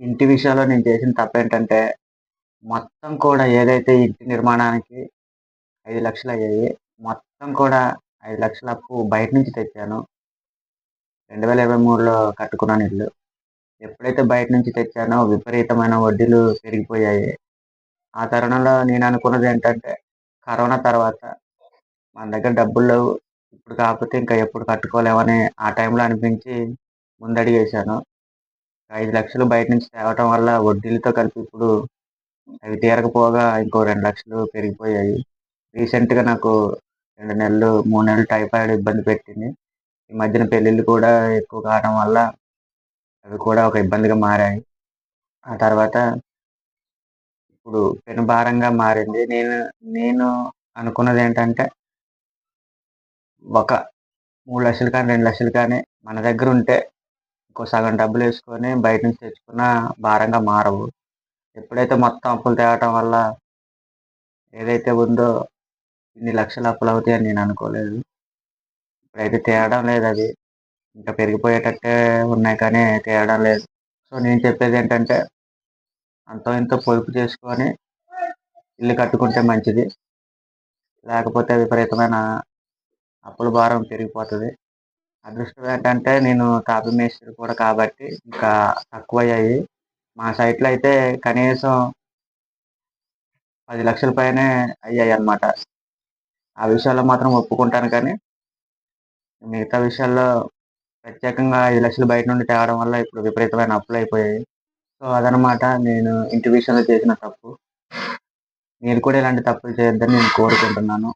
ఇంటి విషయంలో నేను చేసిన తప్పేంటంటే, మొత్తం కూడా ఏదైతే ఇంటి నిర్మాణానికి ఐదు లక్షలు అయ్యాయి. మొత్తం కూడా ఐదు లక్షల అప్పు బయట నుంచి తెచ్చాను. 2023లో కట్టుకున్నాను ఇల్లు. ఎప్పుడైతే బయట నుంచి తెచ్చానో విపరీతమైన వడ్డీలు పెరిగిపోయాయి. ఆ తరుణంలో నేను అనుకున్నది ఏంటంటే కరోనా తర్వాత మన దగ్గర డబ్బులు ఇప్పుడు కాకపోతే ఇంకా ఎప్పుడు కట్టుకోలేమని ఆ టైంలో అనిపించి ముందడిగేశాను ఐదు లక్షలు బయట నుంచి తేవటం వల్ల వడ్డీలతో కలిపి ఇప్పుడు అవి తీరకపోగా ఇంకో రెండు లక్షలు పెరిగిపోయాయి. రీసెంట్‌గా నాకు రెండు నెలలు, మూడు నెలలు టైఫాయిడ్ ఇబ్బంది పెట్టింది. ఈ మధ్యన పెళ్ళిళ్ళు కూడా ఎక్కువ కావడం వల్ల అవి కూడా ఒక ఇబ్బందిగా మారాయి. ఆ తర్వాత ఇప్పుడు పెను భారంగా మారింది. నేను నేను అనుకున్నదేంటంటే ఒక మూడు లక్షలు కానీ, రెండు లక్షలు కానీ మన దగ్గర ఉంటే సగం డబ్బులు వేసుకొని బయట నుంచి తెచ్చుకున్నా భారంగా మారవు. ఎప్పుడైతే మొత్తం అప్పులు తేవటం వల్ల ఏదైతే ఉందో ఇన్ని లక్షలు అప్పులు అవుతాయని నేను అనుకోలేదు. ఇప్పుడైతే తేవడం లేదది. ఇంకా పెరిగిపోయేటట్టే ఉన్నాయి కానీ తేవడం లేదు. సో, నేను చెప్పేది ఏంటంటే అంతో ఇంతో పొదుపు చేసుకొని ఇల్లు కట్టుకుంటే మంచిది. లేకపోతే విపరీతమైన అప్పుల భారం పెరిగిపోతుంది అదృష్టం ఏంటంటే నేను కాపీ మేస్త్రి కూడా కాబట్టి ఇంకా తక్కువ అయ్యాయి మా సైట్‌లో అయితే కనీసం పది లక్షల పైనే అయ్యాయి అన్నమాట ఆ విషయాల్లో మాత్రం ఒప్పుకుంటాను కానీ మిగతా విషయాల్లో ప్రత్యేకంగా ఐదు లక్షలు బయట నుండి తేవడం వల్ల ఇప్పుడు విపరీతమైన అప్పులు అయిపోయాయి సో, అదనమాట నేను ఇంటి విషయంలో చేసిన తప్పు. మీరు కూడా ఇలాంటి తప్పులు చేయొద్దని నేను కోరుకుంటున్నాను.